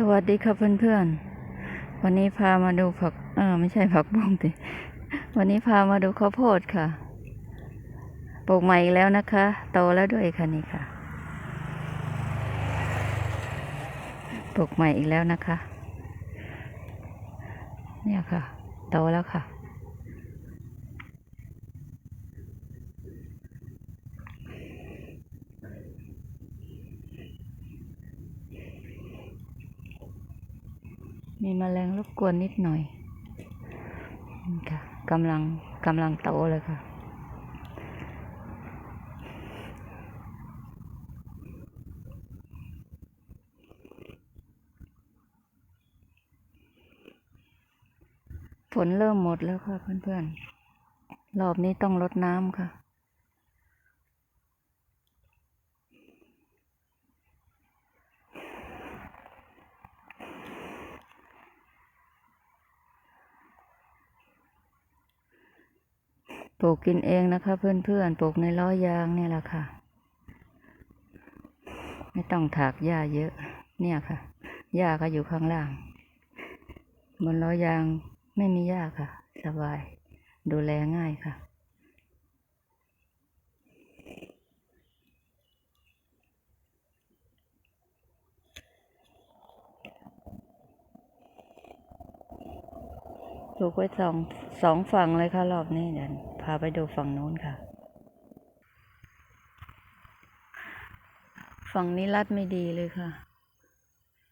สวัสดีครับเพื่อนๆ วันนี้พามาดูผักเออไม่ใช่ผักบุ้งติวันนี้พามาดูข้าวโพดค่ะ ปลูกใหม่อีกแล้วนะคะ โตแล้วด้วยค่ะนี่ค่ะ ปลูกใหม่อีกแล้วนะคะ เนี่ยค่ะ โตแล้วค่ะ มีแมลงรบกวนนิดหน่อยค่ะกำลังกำลังโตเลยค่ะ ฝนเริ่มหมดแล้วค่ะเพื่อนๆ รอบนี้ต้องลดน้ำค่ะ ปลูกกินเองนะคะ เพื่อนๆปลูกในล้อยางเนี่ยแหละค่ะ ไม่ต้องถากหญ้าเยอะ เนี่ยค่ะหญ้าก็อยู่ข้างล่าง บนล้อยางไม่มีหญ้าค่ะ สบาย ดูแลง่ายค่ะปลูกไว้สองสองฝั่งเลยค่ะ รอบนี้เดี๋ยวาไปดูฝั่งนู้นค่ะ ฝั่งนี้รัดไม่ดีเลยค่ะ